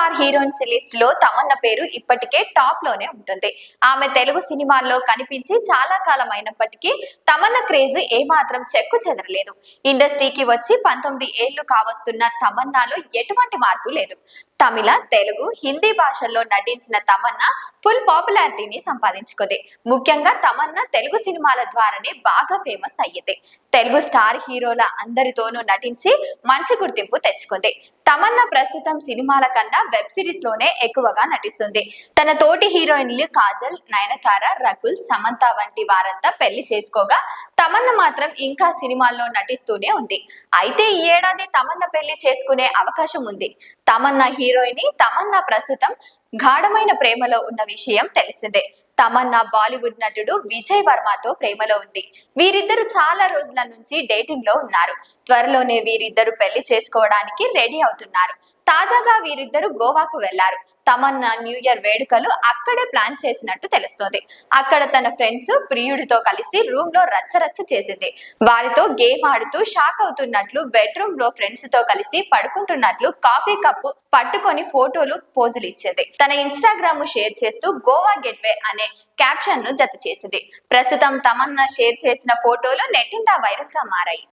Star heroines లిస్ట్లో తమన్న పేరు ఇప్పటికే టాప్లోనే ఉంటుంది. ఆమె తెలుగు సినిమాల్లో కనిపించి చాలా కాలం అయినప్పటికీ తమన్న క్రేజ్ ఏమాత్రం చెక్కు చెదరలేదు. ఇండస్ట్రీకి వచ్చి పంతొమ్మిది ఏళ్ళు కావస్తున్న తమన్నాలో ఎటువంటి మార్పు లేదు. తమిళ తెలుగు హిందీ భాషల్లో నటించిన తమన్నా ఫుల్ పాపులారిటీని సంపాదించుకుంది. ముఖ్యంగా తమన్నా తెలుగు సినిమాల ద్వారానే బాగా ఫేమస్ అయ్యింది. తెలుగు స్టార్ హీరోల అందరితోనూ నటించి మంచి గుర్తింపు తెచ్చుకుంది. తమన్నా ప్రస్తుతం సినిమాల కన్నా వెబ్ సిరీస్లోనే ఎక్కువగా నటిస్తుంది. తన తోటి హీరోయిన్లు కాజల్ నయనతార రకుల్ సమంత వంటి వారంతా పెళ్ళి చేసుకోగా తమన్నా మాత్రం ఇంకా సినిమాల్లో నటిస్తూనే ఉంది. అయితే ఈ ఏడాది తమన్నా పెళ్ళి చేసుకునే అవకాశం ఉంది. తమన్నా హీరోయిన్ తమన్నా ప్రస్తుతం గాఢమైన ప్రేమలో ఉన్న విషయం తెలిసిందే. తమన్నా బాలీవుడ్ నటుడు విజయ్ వర్మతో ప్రేమలో ఉంది. వీరిద్దరు చాలా రోజుల నుంచి డేటింగ్లో ఉన్నారు. త్వరలోనే వీరిద్దరు పెళ్ళి చేసుకోవడానికి రెడీ అవుతున్నారు. తాజాగా వీరిద్దరు గోవాకు వెళ్ళారు. తమన్నా న్యూ ఇయర్ వేడుకలు అక్కడే ప్లాన్ చేసినట్టు తెలుస్తోంది. అక్కడ తన ఫ్రెండ్స్ ప్రియుడితో కలిసి రూమ్లో రచ్చరచ్చ చేసింది. వారితో గేమ్ ఆడుతూ షాక్ అవుతున్నట్లు బెడ్రూమ్లో ఫ్రెండ్స్తో కలిసి పడుకుంటున్నట్లు కాఫీ కప్పు పట్టుకొని ఫోటోలు పోజులు ఇచ్చేది. తన ఇన్స్టాగ్రామ్ షేర్ చేస్తూ గోవా గెట్వే అనే క్యాప్షన్ను జత చేసింది. ప్రస్తుతం తమన్నా షేర్ చేసిన ఫోటోలు నెట్టింటా వైరల్గా మారాయి.